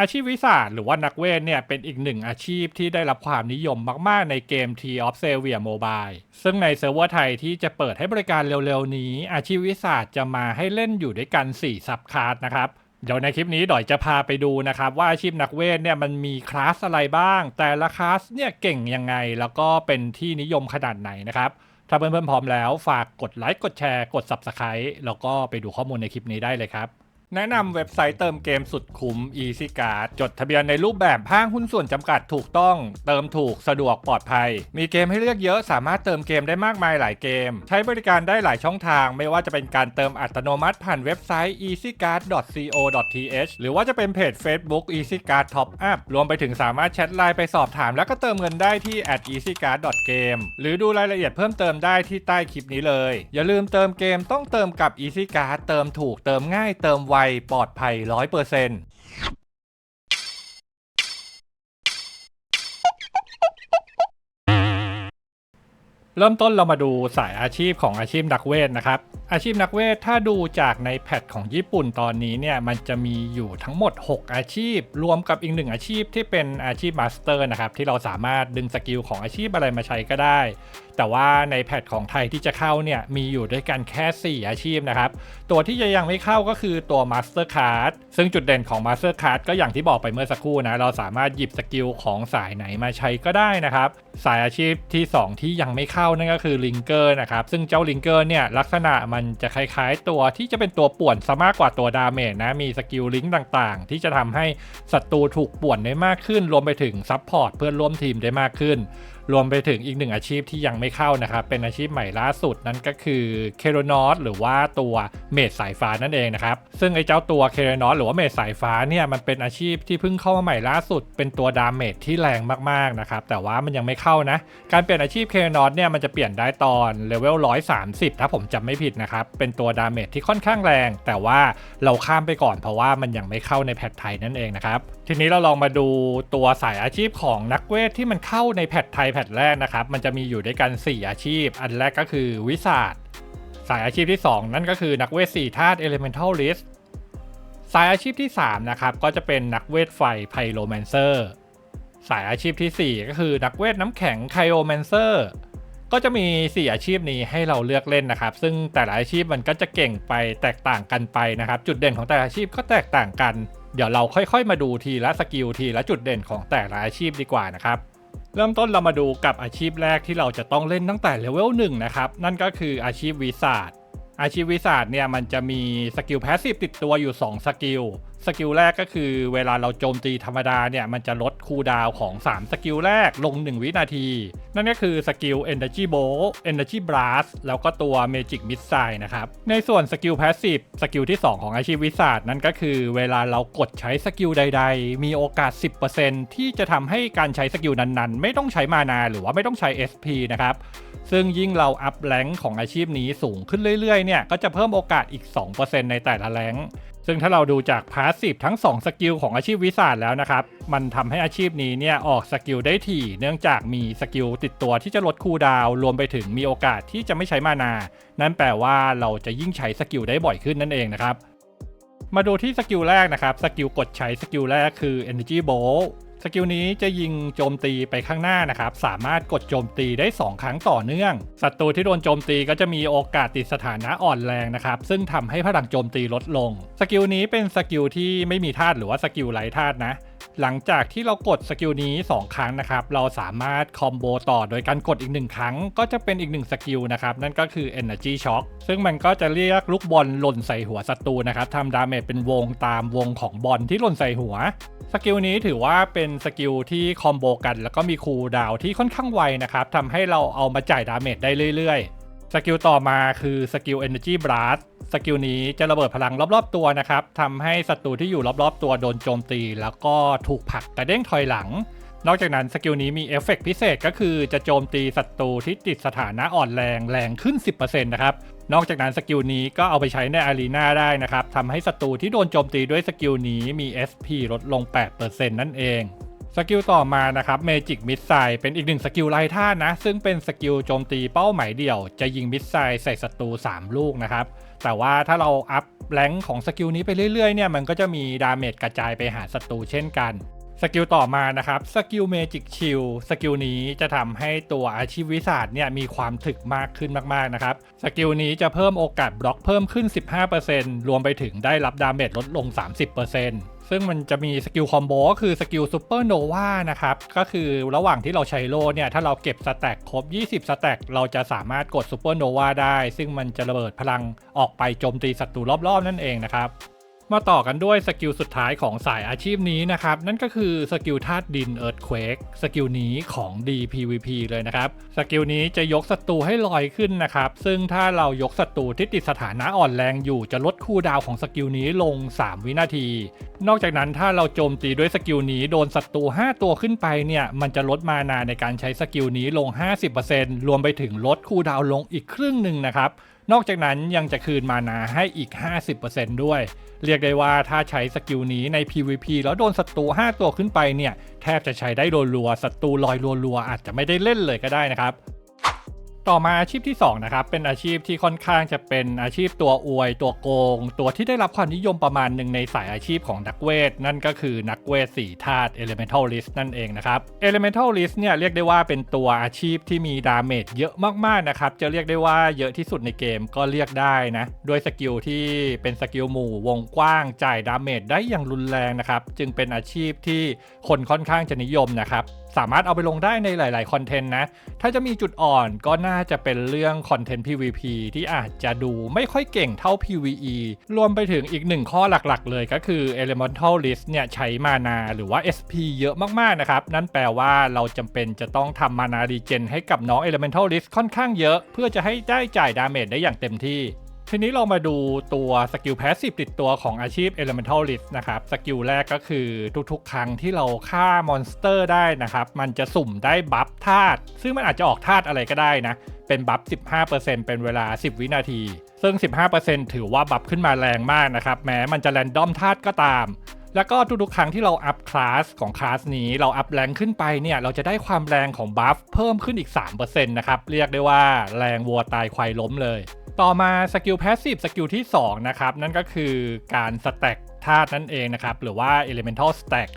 อาชีพวิสาหรือว่านักเวทเนี่ยเป็นอีกหนึ่งอาชีพที่ได้รับความนิยมมาก ๆ ในเกม T of s a v i a Mobile ซึ่งในเซิร์ฟเวอร์ไทยที่จะเปิดให้บริการเร็ว ๆ นี้ อาชีพวิสาจะมาให้เล่นอยู่ด้วยกัน 4 ซับคลาสนะครับ เดี๋ยวในคลิปนี้ดอยจะพาไปดูนะครับ ว่าอาชีพนักเวทเนี่ยมันมีคลาสอะไรบ้าง แต่ละคลาสเนี่ยเก่งยังไงแล้วก็เป็นที่นิยมขนาดไหนนะครับถ้าเพื่อนๆพร้อมแล้วฝากกดไลค์กดแชร์กด Subscribe แล้วก็ไปดูข้อมูลในคลิปนี้ได้เลยครับ แนะนำเว็บไซต์เติมเกมสุดคุ้ม Easy Card จดทะเบียนในรูปแบบห้างหุ้นส่วนจำกัดถูกต้อง เติมถูกสะดวกปลอดภัย มีเกมให้เลือกเยอะสามารถเติมเกมได้มากมายหลายเกม ใช้บริการได้หลายช่องทาง ไม่ว่าจะเป็นการเติมอัตโนมัติผ่านเว็บไซต์ easycard.co.th หรือว่าจะเป็นเพจ Facebook easycard top up รวมไปถึงสามารถแชทไลน์ไปสอบถาม แล้วก็เติมเงินได้ที่ @easycard.game หรือดูรายละเอียดเพิ่มเติมได้ที่ใต้คลิปนี้เลย อย่าลืมเติมเกมต้องเติมกับ easycard เติมถูกเติมง่ายเติมไวปลอดภัย 100%เริ่มต้นเรามาดูสายอาชีพของอาชีพนักเวทนะครับ อาชีพนักเวทถ้าดูจากในแพทของญี่ปุ่นตอนนี้เนี่ยมันจะมีอยู่ทั้งหมด 6 อาชีพ รวมกับอีกหนึ่งอาชีพที่เป็นอาชีพมาสเตอร์นะครับที่เราสามารถดึงสกิลของอาชีพอะไรมาใช้ก็ได้ แต่ว่าในแพทของไทยที่จะเข้าเนี่ยมีอยู่ด้วยกันแค่ 4 อาชีพนะครับ ตัวที่จะยังไม่เข้าก็คือตัว Master Card ซึ่งจุดเด่นของ Master Card ก็อย่างที่บอกไปเมื่อสักครู่นะ เราสามารถหยิบสกิลของสายไหนมาใช้ก็ได้นะครับ สายอาชีพที่ 2 ที่ยังไม่เข้านั่นก็คือ Linker นะครับ ซึ่งเจ้า Linker เนี่ยลักษณะมันจะคล้ายๆ ตัวที่จะเป็นตัวป่วนซะมากกว่าตัวดาเมจนะ มีสกิลลิงก์ต่างๆ ที่จะทำให้ศัตรูถูกป่วนได้มากขึ้น รวมไปถึงซัพพอร์ตเพื่อนร่วมทีมได้มากขึ้น รวมไปถึงอีกหนึ่งอาชีพที่ยังไม่เข้านะครับ เป็นอาชีพใหม่ล่าสุดนั่นก็คือเคโรนอสหรือว่าตัวเมดสายฟ้านั่นเองนะครับ ซึ่งไอ้เจ้าตัวเคโรนอสหรือว่าเมดสายฟ้าเนี่ยมันเป็นอาชีพที่เพิ่งเข้ามาใหม่ล่าสุด เป็นตัวดาเมจที่แรงมากๆนะครับ แต่ว่ามันยังไม่เข้านะ การเปลี่ยนอาชีพเคโรนอสเนี่ยมันจะเปลี่ยนได้ตอนเลเวล130 ถ้าผมจำไม่ผิดนะครับ เป็นตัวดาเมจที่ค่อนข้างแรง แต่ว่าเราข้ามไปก่อนเพราะว่ามันยังไม่เข้าในแพทไทยนั่นเองนะครับ ทีนี้เราลองมาดูตัวสายอาชีพของนักเวทที่มันเข้าในแพทไทยแพทแรกนะครับ มันจะมีอยู่ด้วยกัน 4 อาชีพ อันแรกก็คือวิสาดสายอาชีพที่ 2 นั่นก็คือนักเวท4ธาตุ Elemental List สายอาชีพที่ 3 นะครับ ก็จะเป็นนักเวทไฟไพโรแมนเซอร์สายอาชีพทีสี่4 ก็คือนักเวทน้ำแข็งไคโอแมนเซอร์ก็จะมี 4 อาชีพนี้ให้เราเลือกเล่นนะครับ ซึ่งแต่ละอาชีพมันก็จะเก่งไปแตกต่างกันไปนะครับ จุดเด่นของแต่ละอาชีพก็แตกต่างกัน เดี๋ยวเราค่อยๆ มาดูทีละสกิลทีละจุดเด่นของแต่ละอาชีพดีกว่านะครับเริ่มต้นเรามาดูกับอาชีพแรกที่เราจะต้องเล่นตั้งแต่เลเวล1นะครับนั่นก็คืออาชีพวิสาดอาชีพวิสาดเนี่ยมันจะมีสกิลแพสซีฟติดตัวอยู่ 2 สกิล สกิลแรกก็คือเวลาเราโจมตีธรรมดาเนี่ย มันจะลดคูดาวของ 3 สกิลแรกลง 1 วินาที นั่นก็คือสกิล Energy Bolt Energy Blast แล้วก็ตัว Magic Missile นะครับ ในส่วนสกิลแพสซีฟสกิลที่ 2 ของอาชีพวิสาดนั่นก็คือเวลาเรากดใช้สกิลใด ๆ มีโอกาส 10%ที่จะทำให้การใช้สกิลนั้นๆ ไม่ต้องใช้มานาหรือว่าไม่ต้องใช้ SP นะครับซึ่งยิ่งเราอัพแรงของอาชีพนี้สูงขึ้นเรื่อยๆเนี่ยก็จะเพิ่มโอกาสอีก 2%ในแต่ละแรง ซึ่งถ้าเราดูจากพาสซีฟทั้ง 2 สกิลของอาชีพวิสาดแล้วนะครับ มันทำให้อาชีพนี้เนี่ยออกสกิลได้ถี่ เนื่องจากมีสกิลติดตัวที่จะลดคูดาวรวมไปถึงมีโอกาสที่จะไม่ใช้มานา นั่นแปลว่าเราจะยิ่งใช้สกิลได้บ่อยขึ้นนั่นเองนะครับ มาดูที่สกิลแรกนะครับ สกิลกดใช้สกิลแรกคือ Energy Bolt สกิลนี้จะยิงโจมตีไปข้างหน้านะครับ สามารถกดโจมตีได้ 2 ครั้งต่อเนื่อง ศัตรูที่โดนโจมตีก็จะมีโอกาสติดสถานะอ่อนแรงนะครับ ซึ่งทำให้พลังโจมตีลดลง สกิลนี้เป็นสกิลที่ไม่มีธาตุหรือว่าสกิลไร้ธาตุนะ หลังจากที่เรากดสกิลนี้ 2 ครั้งนะครับ เราสามารถคอมโบต่อโดยการกดอีก 1 ครั้ง ก็จะเป็นอีก 1 สกิลนะครับ นั่นก็คือ Energy Shock ซึ่งมันก็จะเรียกลูกบอลหล่นใส่หัวศัตรูนะครับทำดาเมจเป็นวงตามวงของบอลที่หล่นใส่หัว สกิลนี้ถือว่าเป็นสกิลที่คอมโบกัน แล้วก็มีคูลดาวที่ค่อนข้างไวนะครับทำให้เราเอามาจ่ายดาเมจได้เรื่อยๆ สกิลต่อมาคือสกิล Energy Blast สกิลนี้จะระเบิดพลังรอบ ๆ ตัวนะครับทำให้ศัตรูที่อยู่รอบ ๆ ตัวโดนโจมตี แล้วก็ถูกผลักกระเด้งถอยหลัง นอกจากนั้นสกิลนี้มีเอฟเฟกต์พิเศษก็คือจะโจมตีศัตรูที่ติดสถานะอ่อนแรงแรงขึ้น 10%นะครับ นอกจากนั้นสกิลนี้ก็เอาไปใช้ในอารีนาได้นะครับทำให้ศัตรูที่โดนโจมตีด้วยสกิลนี้มี SP ลดลง 8%นั่นเอง สกิลต่อมานะครับ Magic Missile เป็นอีกหนึ่งสกิลไร้ท่านะ ซึ่งเป็นสกิลโจมตีเป้าหมายเดี่ยว จะยิงมิสไซใส่ศัตรู3 ลูกนะครับ แต่ว่าถ้าเราอัพแรงของสกิลนี้ไปเรื่อยๆเนี่ยมันก็จะมีดาเมจกระจายไปหาศัตรูเช่นกันสกิลต่อมานะครับสกิลเมจิกชิลสกิลนี้จะทำให้ตัวอาชีพวิสาดเนี่ยมีความถึกมากขึ้นมากๆนะครับสกิลนี้จะเพิ่มโอกาสบล็อกเพิ่มขึ้น 15%รวมไปถึงได้รับดาเมจลดลง 30% ซึ่งมันจะมีสกิลคอมโบก็คือสกิลซูเปอร์โนวานะครับ ก็คือระหว่างที่เราใช้โลเนี่ย ถ้าเราเก็บสแต็กครบ 20 สแต็กเราจะสามารถกดซูเปอร์โนวาได้ ซึ่งมันจะระเบิดพลังออกไปโจมตีศัตรูรอบๆ นั่นเองนะครับ มาต่อกันด้วยสกิลสุดท้ายของสายอาชีพนี้นะครับ นั่นก็คือสกิลธาตุดิน Earthquake สกิลนี้ของ DPVP เลยนะครับ สกิลนี้จะยกศัตรูให้ลอยขึ้นนะครับ ซึ่งถ้าเรายกศัตรูที่ติดสถานะอ่อนแรงอยู่จะลดคูลดาวของสกิลนี้ลง 3 วินาที นอกจากนั้นถ้าเราโจมตีด้วยสกิลนี้โดนศัตรู 5 ตัวขึ้นไปเนี่ยมันจะลดมานาในการใช้สกิลนี้ลง 50%รวมไปถึงลดคูลดาวลงอีกครึ่งหนึ่งนะครับ นอกจากนั้นยังจะคืนมานาให้อีก 50%ด้วย เรียกได้ว่าถ้าใช้สกิลนี้ใน PVP แล้วโดนศัตรู 5 ตัวขึ้นไปเนี่ย แทบจะใช้ได้รัวๆศัตรูลอยรัวๆอาจจะไม่ได้เล่นเลยก็ได้นะครับ ต่อมาอาชีพที่ 2 นะครับ เป็นอาชีพที่ค่อนข้างจะเป็นอาชีพตัวอวย ตัวโกง ตัวที่ได้รับความนิยมประมาณหนึ่งในสายอาชีพของนักเวท นั่นก็คือนักเวท4ธาตุ Elementalist นั่นเองนะครับ Elementalist เนี่ยเรียกได้ว่าเป็นตัวอาชีพที่มีดาเมจเยอะมากๆนะครับ จะเรียกได้ว่าเยอะที่สุดในเกมก็เรียกได้นะด้วยสกิลที่เป็นสกิลหมู่วงกว้างจ่ายดาเมจได้อย่างรุนแรงนะครับจึงเป็นอาชีพที่คนค่อนข้างจะนิยมนะครับ สามารถเอาไปลงได้ในหลาย ๆ คอนเทนต์นะ ถ้าจะมีจุดอ่อนก็น่าจะเป็นเรื่องคอนเทนต์ PVP ที่อาจจะดูไม่ค่อยเก่งเท่า PVE รวมไปถึงอีกหนึ่งข้อหลัก ๆ เลยก็คือ Elemental List เนี่ยใช้มานาหรือว่า SP เยอะมาก ๆ นะครับ นั่นแปลว่าเราจำเป็นจะต้องทำมานารีเจนให้กับน้อง Elemental List ค่อนข้างเยอะ เพื่อจะให้ได้จ่ายดาเมจได้อย่างเต็มที่ ทีนี้เรามาดูตัวสกิลแพสซีฟติดตัวของอาชีพ Elemental List นะครับ สกิลแรกก็คือทุกๆ ครั้งที่เราฆ่ามอนสเตอร์ได้นะครับ มันจะสุ่มได้บัฟธาตุซึ่งมันอาจจะออกธาตุอะไรก็ได้นะ เป็นบัฟ 15%เป็นเวลา 10 วินาที ซึ่ง 15%ถือว่าบัฟขึ้นมาแรงมากนะครับ แม้มันจะแรนดอมธาตุก็ตาม แล้วก็ทุกๆ ครั้งที่เราอัพคลาสของคลาสนี้เราอัพแรงขึ้นไปเนี่ยเราจะได้ความแรงของบัฟเพิ่มขึ้นอีก 3%นะครับเรียกได้ว่าแรงวัวตายควายล้มเลย ต่อมาสกิลแพสซีฟสกิลที่ 2 นะครับ นั่นก็คือการสแต็กธาตุนั่นเองนะครับ หรือว่า Elemental Stack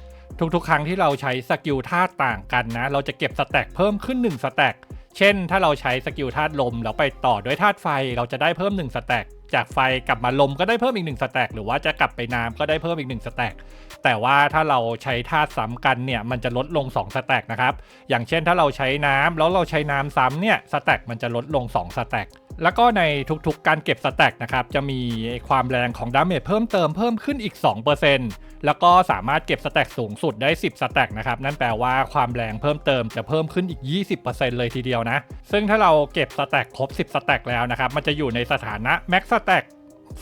ทุกๆ ครั้งที่เราใช้สกิลธาตุต่างกันนะ เราจะเก็บสแต็กเพิ่มขึ้น 1 สแต็กเช่น ถ้าเราใช้สกิลธาตุลมแล้วไปต่อด้วยธาตุไฟ เราจะได้เพิ่ม 1 สแต็ก จากไฟกลับมาลมก็ได้เพิ่มอีก1สแต็กหรือว่าจะกลับไปน้ำก็ได้เพิ่มอีก1สแต็กแต่ว่าถ้าเราใช้ธาตุซ้ำกันเนี่ยมันจะลดลง2สแต็กนะครับอย่างเช่นถ้าเราใช้น้ำแล้วเราใช้น้ำซ้ำเนี่ยสแต็กมันจะลดลง2สแต็กแล้วก็ในทุกๆการเก็บสแต็กนะครับจะมีความแรงของดาเมจเพิ่มเติมเพิ่มขึ้นอีก 2%แล้วก็สามารถเก็บสแต็กสูงสุดได้ 10สแต็กนะครับนั่นแปลว่าความแรงเพิ่มเติมจะเพิ่มขึ้นอีก 20%เลยทีเดียวนะ ซึ่งถ้าเราเก็บสแต็กครบ 10สแต็กแล้วนะครับมันจะอยู่ในสถานะแม็กสแต็ก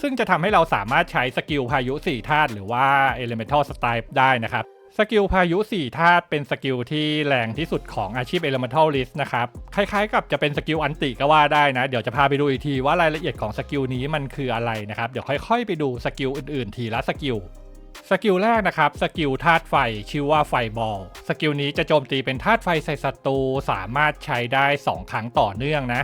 ซึ่งจะทำให้เราสามารถใช้สกิลพายุ 4 ธาตุหรือว่า Elemental Strike ได้นะครับ สกิลพายุ 4 ธาตุเป็นสกิลที่แรงที่สุดของอาชีพ Elemental List นะครับ คล้ายๆกับจะเป็นสกิลอันติก็ว่าได้นะ เดี๋ยวจะพาไปดูอีกทีว่ารายละเอียดของสกิลนี้มันคืออะไรนะครับ เดี๋ยวค่อยๆ ไปดูสกิลอื่นๆ ทีละสกิลสกิลแรกนะครับ สกิลธาตุไฟชื่อว่าไฟบอล สกิลนี้จะโจมตีเป็นธาตุไฟใส่ศัตรูสามารถใช้ได้ 2 ครั้งต่อเนื่องนะ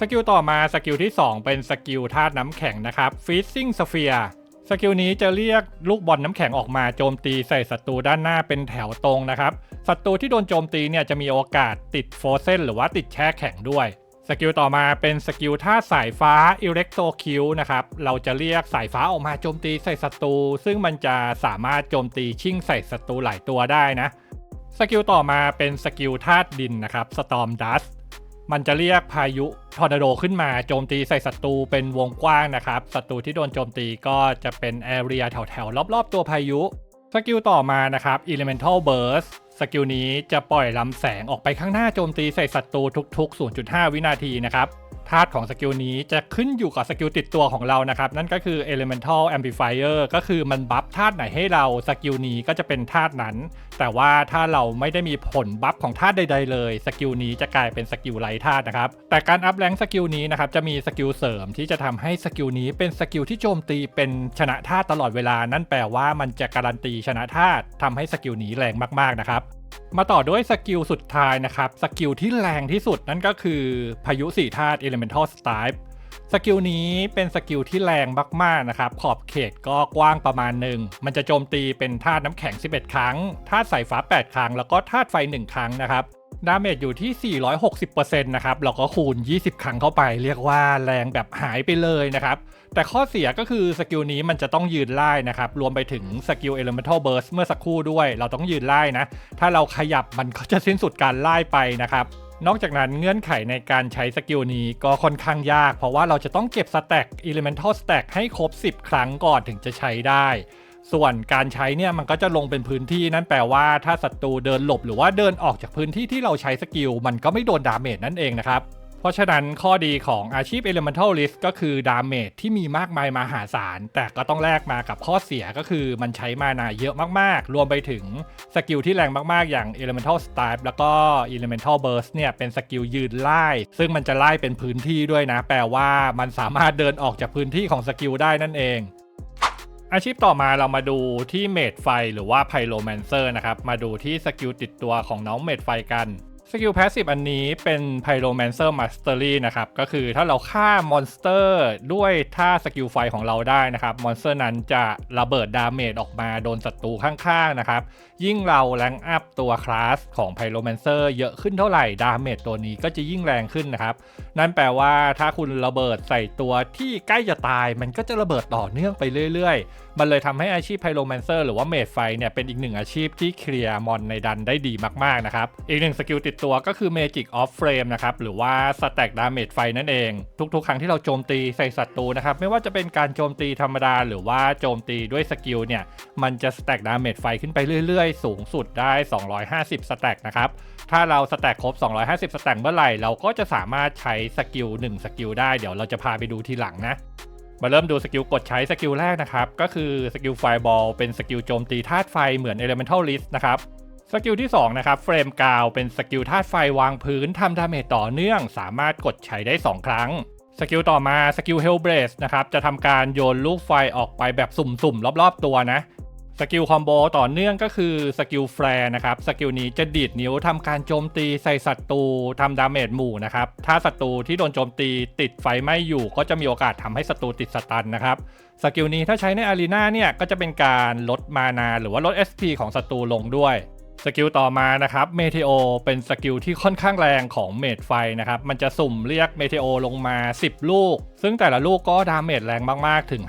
สกิลต่อมาสกิลที่ 2 เป็นสกิลธาตุน้ำแข็งนะครับ Freezing Sphere สกิลนี้จะเรียกลูกบอลน้ำแข็งออกมาโจมตีใส่ศัตรูด้านหน้าเป็นแถวตรงนะครับ ศัตรูที่โดนโจมตีเนี่ยจะมีโอกาสติดโฟเซนหรือว่าติดแช่แข็งด้วย สกิลต่อมาเป็นสกิลท่าสายฟ้า Electro Q นะครับ เราจะเรียกสายฟ้าออกมาโจมตีใส่ศัตรู ซึ่งมันจะสามารถโจมตีชิ่งใส่ศัตรูหลายตัวได้นะ สกิลต่อมาเป็นสกิลธาตุดินนะครับ Storm Dust มันจะเรียกพายุทอร์นาโดขึ้นมาโจมตีใส่ศัตรูเป็นวงกว้างนะครับศัตรูที่โดนโจมตีก็จะเป็นแอเรียแถวๆรอบๆตัวพายุสกิลต่อมานะครับ Elemental Burst สกิลนี้จะปล่อยลำแสงออกไปข้างหน้าโจมตีใส่ศัตรูทุก ๆ 0.5 วินาทีนะครับธาตุของสกิลนี้จะขึ้นอยู่กับสกิลติดตัวของเรานะครับ นั่นก็คือ Elemental Amplifier ก็คือมันบัฟธาตุไหนให้เราสกิลนี้ก็จะเป็นธาตุนั้นแต่ว่าถ้าเราไม่ได้มีผลบัฟของธาตุใด ๆ เลยสกิลนี้จะกลายเป็นสกิลไร้ธาตุนะครับ แต่การอัพแรงสกิลนี้นะครับจะมีสกิลเสริมที่จะทำให้สกิลนี้เป็นสกิลที่โจมตีเป็นชนะธาตุตลอดเวลา นั่นแปลว่ามันจะการันตีชนะธาตุทำให้สกิลนี้แรงมากๆนะครับมาต่อด้วยสกิลสุดท้ายนะครับ สกิลที่แรงที่สุดนั่นก็คือพายุสี่ธาตุ Elemental Stripe สกิลนี้เป็นสกิลที่แรงมากๆนะครับ ขอบเขตก็กว้างประมาณหนึ่ง มันจะโจมตีเป็นธาตุน้ำแข็ง 11 ครั้งธาตุสายฟ้า 8 ครั้ง แล้วก็ธาตุไฟ 1 ครั้งนะครับดาเมจอยู่ที่ 460%นะครับแล้วก็คูณ 20 ครั้งเข้าไป เรียกว่าแรงแบบหายไปเลยนะครับ แต่ข้อเสียก็คือสกิลนี้มันจะต้องยืนไล่นะครับ รวมไปถึงสกิล Elemental Burst เมื่อสักครู่ด้วย เราต้องยืนไล่นะ ถ้าเราขยับมันก็จะสิ้นสุดการไล่ไปนะครับ นอกจากนั้นเงื่อนไขในการใช้สกิลนี้ก็ค่อนข้างยาก เพราะว่าเราจะต้องเก็บสแต็ก Elemental Stack ให้ครบ 10 ครั้งก่อนถึงจะใช้ได้ ส่วนการใช้เนี่ยมันก็จะลงเป็นพื้นที่นั่นแปลว่าถ้าศัตรูเดินหลบหรือว่าเดินออกจากพื้นที่ที่เราใช้สกิลมันก็ไม่โดนดาเมจนั่นเองนะครับ เพราะฉะนั้นข้อดีของอาชีพ Elemental List ก็คือดาเมจที่มีมากมายมหาศาล แต่ก็ต้องแลกมากับข้อเสียก็คือมันใช้มานาเยอะมากๆ รวมไปถึงสกิลที่แรงมากๆ อย่าง Elemental Stripe แล้วก็ Elemental Burst เนี่ยเป็นสกิลยืนไล่ ซึ่งมันจะไล่เป็นพื้นที่ด้วยนะ แปลว่ามันสามารถเดินออกจากพื้นที่ของสกิลได้นั่นเองอาชีพต่อมาเรามาดูที่เมดไฟหรือว่าไพโ o แมนเซอร์นะครับ มาดูที่สกิลติดตัวของน้องเมดไฟกัน สกิลแพสซีฟอันนี้เป็นไพโ o แมนเซอร์มาสเตอรี่นะครับ ก็คือถ้าเราฆ่ามอนสเตอร์ด้วยท่าสกิลไฟของเราได้นะครับมอนสเตอร์นั้นจะระเบิดดาเมจออกมาโดนศัตรูข้างๆนะครับ ยิ่งเราแรงอัพตัวคลาสของไพโ o แมนเซอร์เยอะขึ้นเท่าไหร่ ดาเมจตัวนี้ก็จะยิ่งแรงขึ้นนะครับ นั่นแปลว่าถ้าคุณระเบิดใส่ตัวที่ใกล้จะตายมันก็จะระเบิดต่อเนื่องไปเรื่อยๆ มันเลยทำให้อาชีพไพโ o แมนเซอร์หรือว่าเมดไฟเนี่ยเป็นอีกหนึ่งอาชีพที่เคลียร์มอนในดันได้ดีมากๆนะครับ อีกหนึ่งสกิลติดตัวก็คือ Magic of Frame นะครับหรือว่า Stack Damage ไฟนั่นเอง ทุกๆ ครั้งที่เราโจมตีใส่ศัตรูนะครับไม่ว่าจะเป็นการโจมตีธรรมดา หรือว่าโจมตีด้วยสกิลเนี่ยมันจะ Stack Damage ไฟขึ้นไปเรื่อยๆ สูงสุดได้ 250 Stack นะครับถ้าเราสแต็กครบ 250 สแต็กเมื่อไหร่ เราก็จะสามารถใช้สกิล1สกิลได้ เดี๋ยวเราจะพาไปดูทีหลังนะ มาเริ่มดูสกิลกดใช้สกิลแรกนะครับ ก็คือสกิลไฟบอลเป็นสกิลโจมตีธาตุไฟเหมือน Elemental List นะครับสกิลที่ 2 นะครับเฟรมกาวเป็นสกิลธาตุไฟวางพื้นทำดาเมจต่อเนื่อง สามารถกดใช้ได้ 2 ครั้งสกิลต่อมาสกิลเฮลเบรสนะครับจะทำการโยนลูกไฟออกไปแบบสุ่มๆ รอบๆตัวนะ สกิลคอมโบต่อเนื่องก็คือสกิลแฟร์นะครับสกิลนี้จะดีดนิ้วทำการโจมตีใส่ศัตรูทำดาเมจหมู่นะครับถ้าศัตรูที่โดนโจมตีติดไฟไหม้อยู่ ก็จะมีโอกาสทำให้ศัตรูติดสตันนะครับสกิลนี้ถ้าใช้ในอารีนาเนี่ยก็จะเป็นการลดมานาหรือว่าลด SP ของศัตรูลงด้วย สกิลต่อมานะครับเมเทโอเป็นสกิลที่ค่อนข้างแรงของเมดไฟนะครับ มันจะสุ่มเรียกเมเทโอลงมา 10 ลูก ซึ่งแต่ละลูกก็ดาเมจแรงมาก ๆ ถึง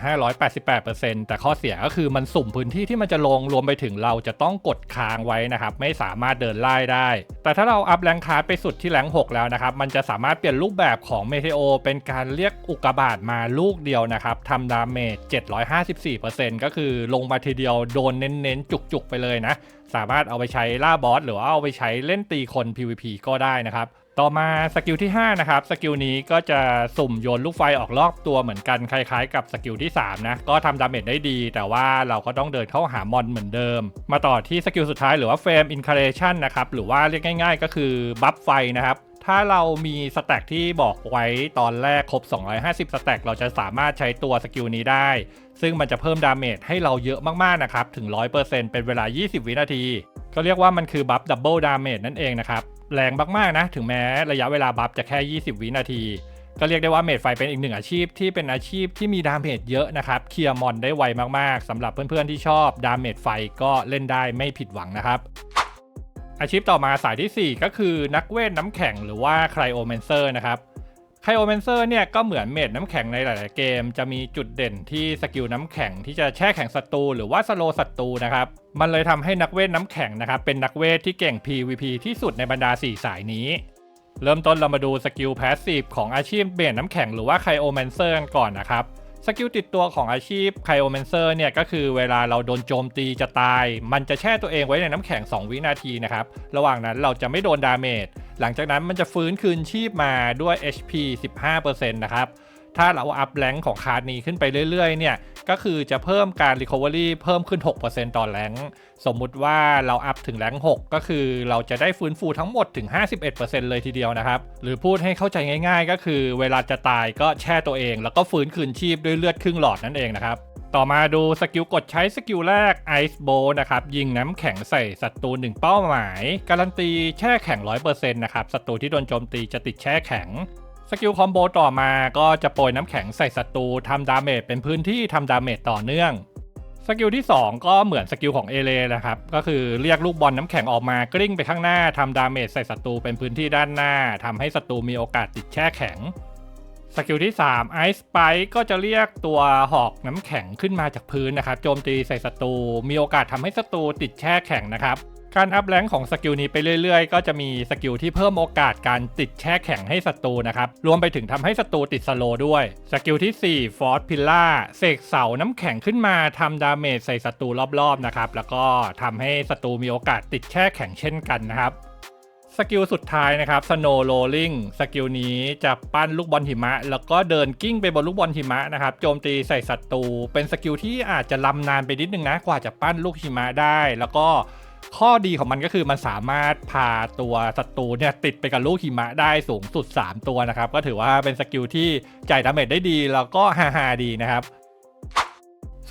588%แต่ข้อเสียก็คือมันสุ่มพื้นที่ที่มันจะลงรวมไปถึงเราจะต้องกดค้างไว้นะครับ ไม่สามารถเดินไล่ได้ แต่ถ้าเราอัพแรงคาร์ไปสุดที่แรง 6 แล้วนะครับ มันจะสามารถเปลี่ยนรูปแบบของเมเทโอเป็นการเรียกอุกกาบาตมาลูกเดียวนะครับทำดาเมจ754%ก็คือลงมาทีเดียวโดนเน้นๆจุกๆไปเลยนะ สามารถเอาไปใช้ล่าบอสหรือว่าเอาไปใช้เล่นตีคน PVP ก็ได้นะครับ ต่อมาสกิลที่ 5 นะครับ สกิลนี้ก็จะสุ่มโยนลูกไฟออกรอบตัวเหมือนกันคล้ายๆ กับสกิลที่ 3 นะ ก็ทำดาเมจได้ดี แต่ว่าเราก็ต้องเดินเข้าหามอนเหมือนเดิม มาต่อที่สกิลสุดท้ายหรือว่าเฟรมอินคาเรชันนะครับ หรือว่าเรียกง่าย ๆ ก็คือบัฟไฟนะครับ ถ้าเรามีสแต็กที่บอกไว้ตอนแรกครบ 250 สแต็กเราจะสามารถใช้ตัวสกิลนี้ได้ ซึ่งมันจะเพิ่มดาเมจให้เราเยอะมากๆนะครับ ถึง 100%เป็นเวลา 20 วินาที ก็เรียกว่ามันคือบัฟดับเบิลดาเมจนั่นเองนะครับ แรงมากๆนะ ถึงแม้ระยะเวลาบัฟจะแค่ 20 วินาที ก็เรียกได้ว่าเมดไฟเป็นอีกหนึ่งอาชีพที่เป็นอาชีพที่มีดาเมจเยอะนะครับ เคลียร์มอนได้ไวมากๆสำหรับเพื่อนๆที่ชอบดาเมจไฟก็เล่นได้ไม่ผิดหวังนะครับ อาชีพต่อมาสายทีสี่ 4 ก็คือนักเวทน้ำแข็งหรือว่าไคลโอเมนเซอร์นะครับไคโอเมนเซอร์เนี่ยก็เหมือนเมดน้ำแข็งในหลาย ๆ เกม จะมีจุดเด่นที่สกิลน้ำแข็งที่จะแช่แข็งศัตรูหรือว่าสโลศัตรูนะครับมันเลยทำให้นักเวทน้ำแข็งนะครับเป็นนักเวทที่เก่ง PVP ที่สุดในบรรดา 4 สายนี้ เริ่มต้นเรามาดูสกิลแพสซีฟของอาชีพเบนน้ำแข็งหรือว่าไคโอเมนเซอร์กันก่อนนะครับ สกิลติดตัวของอาชีพไคโอเมนเซอร์เนี่ยก็คือเวลาเราโดนโจมตีจะตาย มันจะแช่ตัวเองไว้ในน้ำแข็ง 2 วินาทีนะครับ ระหว่างนั้นเราจะไม่โดนดาเมจหลังจากนั้นมันจะฟื้นคืนชีพมาด้วย HP 15%นะครับ ถ้าเราอัพแรงของคาร์ดนี้ขึ้นไปเรื่อยๆ เนี่ย ก็คือจะเพิ่มการ Recovery เพิ่มขึ้น 6%ต่อแรงสมมุติว่าเราอัพถึงแรง6 ก็คือเราจะได้ฟื้นฟูทั้งหมดถึง 51%เลยทีเดียวนะครับ หรือพูดให้เข้าใจง่าย ๆ ก็คือเวลาจะตายก็แช่ตัวเอง แล้วก็ฟื้นคืนชีพด้วยเลือดครึ่งหลอดนั่นเองนะครับต่อมาดูสกิลกดใช้สกิลแรก Ice Bow นะครับ ยิงน้ำแข็งใส่ศัตรูหนึ่งเป้าหมาย การันตีแช่แข็ง 100%นะครับศัตรูที่โดนโจมตีจะติดแช่แข็ง สกิลคอมโบต่อมาก็จะโปรยน้ำแข็งใส่ศัตรูทำดาเมจเป็นพื้นที่ทำดาเมจต่อเนื่องสกิลที่ 2 ก็เหมือนสกิลของเอเลนะครับ ก็คือเรียกลูกบอลน้ำแข็งออกมากลิ้งไปข้างหน้าทำดาเมจใส่ศัตรูเป็นพื้นที่ด้านหน้าทำให้ศัตรูมีโอกาสติดแช่แข็ง สกิลที่3 Ice Spike ก็จะเรียกตัวหอกน้ำแข็งขึ้นมาจากพื้นนะครับ โจมตีใส่ศัตรูมีโอกาสทำให้ศัตรูติดแช่แข็งนะครับ การอัพแรงของสกิลนี้ไปเรื่อยๆ ก็จะมีสกิลที่เพิ่มโอกาสการติดแช่แข็งให้ศัตรูนะครับ รวมไปถึงทำให้ศัตรูติดสโลด้วย สกิลที่4 Force Pillar เสกเสาน้ำแข็งขึ้นมาทำดาเมจใส่ศัตรูรอบๆนะครับ แล้วก็ทำให้ศัตรูมีโอกาสติดแช่แข็งเช่นกันนะครับสกิลสุดท้ายนะครับ Snow Rolling สกิลนี้จะปั้นลูกบอลหิมะ แล้วก็เดินกิ้งไปบนลูกบอลหิมะนะครับ โจมตีใส่ศัตรู เป็นสกิลที่อาจจะลำนานไปนิดนึงนะ กว่าจะปั้นลูกหิมะได้ แล้วก็ ข้อดีของมันก็คือมันสามารถพาตัวศัตรูเนี่ยติดไปกับลูกหิมะได้สูงสุด 3 ตัวนะครับ ก็ถือว่าเป็นสกิลที่จ่ายดาเมจได้ดี แล้วก็ฮาฮาดีนะครับ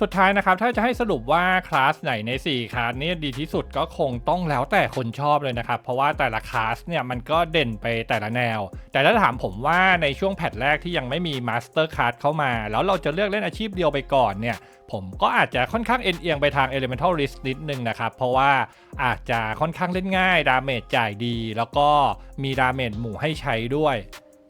สุดท้ายนะครับถ้าจะให้สรุปว่าคลาสไหนใน 4คลาสนี้ดีที่สุดก็คงต้องแล้วแต่คนชอบเลยนะครับ เพราะว่าแต่ละคลาสเนี่ยมันก็เด่นไปแต่ละแนว แต่ถ้าถามผมว่าในช่วงแพทแรกที่ยังไม่มีมาสเตอร์คลาสเข้ามา แล้วเราจะเลือกเล่นอาชีพเดียวไปก่อนเนี่ยผมก็อาจจะค่อนข้างเอ็นเอียงไปทาง Elemental Risk นิดนึงนะครับ เพราะว่าอาจจะค่อนข้างเล่นง่าย ดาเมจจ่ายดี แล้วก็มีดาเมจหมู่ให้ใช้ด้วย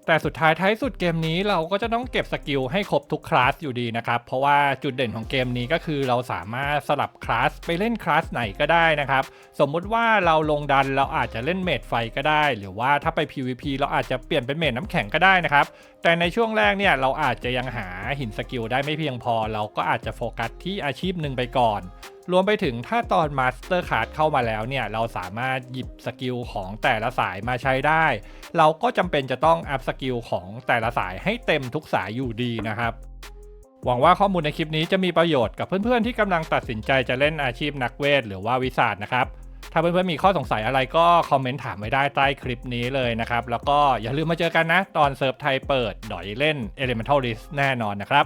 แต่สุดท้ายท้ายสุดเกมนี้เราก็จะต้องเก็บสกิลให้ครบทุกคลาสอยู่ดีนะครับ เพราะว่าจุดเด่นของเกมนี้ก็คือเราสามารถสลับคลาสไปเล่นคลาสไหนก็ได้นะครับ สมมุติว่าเราลงดันเราอาจจะเล่นเมดไฟก็ได้ หรือว่าถ้าไป PVP เราอาจจะเปลี่ยนเป็นเมดน้ำแข็งก็ได้นะครับ แต่ในช่วงแรกเนี่ยเราอาจจะยังหาหินสกิลได้ไม่เพียงพอ เราก็อาจจะโฟกัสที่อาชีพหนึ่งไปก่อน รวมไปถึงถ้าตอนมาสเตอร์ค d เข้ามาแล้วเนี่ยเราสามารถหยิบสกิลของแต่ละสายมาใช้ได้ เราก็จำเป็นจะต้องอัพสกิลของแต่ละสายให้เต็มทุกสายอยู่ดีนะครับหวังว่าข้อมูลในคลิปนี้จะมีประโยชน์กับเพื่อนๆที่กำลังตัดสินใจจะเล่นอาชีพนักเวทหรือว่าวิสาดนะครับ ถ้าเพื่อนๆมีข้อสงสัยอะไรก็คอมเมนต์ถามไว้ได้ใต้คลิปนี้เลยนะครับ แล้วก็อย่าลืมมาเจอกันนะ ตอนเซิร์ฟไทยเปิดดอยเล่น Elemental List แน่นอนนะครับ